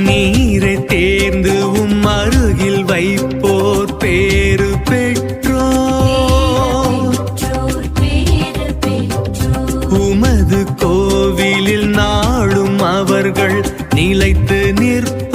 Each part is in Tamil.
நீரை தேர்ந்து உம் அருகில் வைப்போர் பேரு பெற்றோ உமது கோவிலில் நாளும் அவர்கள் நிலைத்து நிற்ப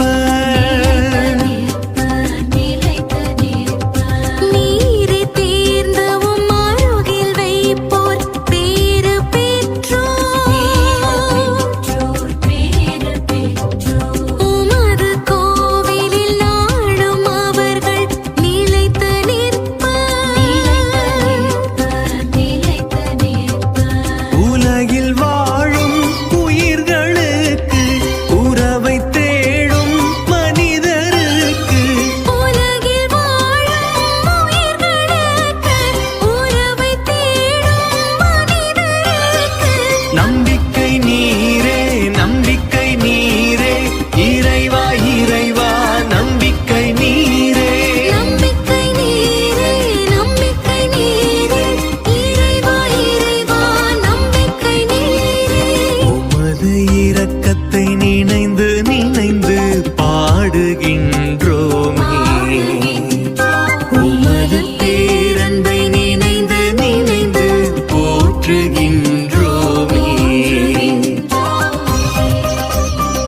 நம்பிக்கை நீ